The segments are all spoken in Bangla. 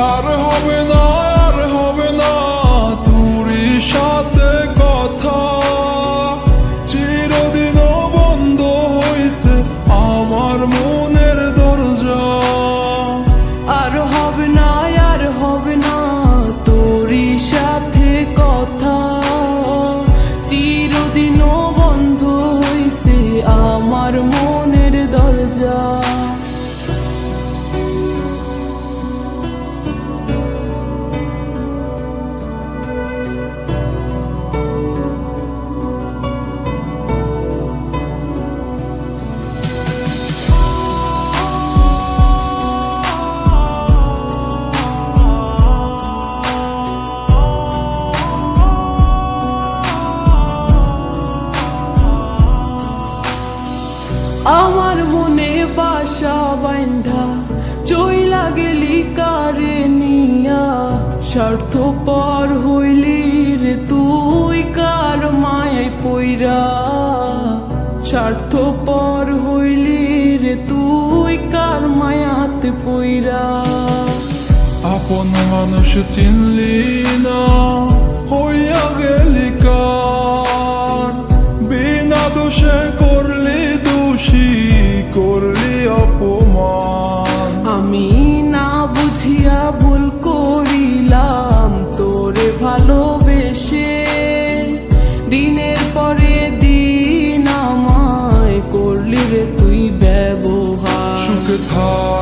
আর হবে না আর সাথে কথা। চিরদিন বন্ধ হয়েছে আমার মনের বাইন্ধা চইলা গেলি কারে নিয়া স্বার্থ পর হইলি রে তুই কার মায় পইরা। স্বার্থ পর হইলি রে তুই কার মায়াতে পইরা। আপন মানুষ চিনলি না, হইয়া গেলি কার। বিনা দোষে করলি দোষী, করলি অপমান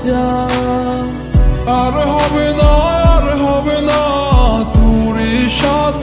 যা আর হবে না আর হবে না তোর সাথে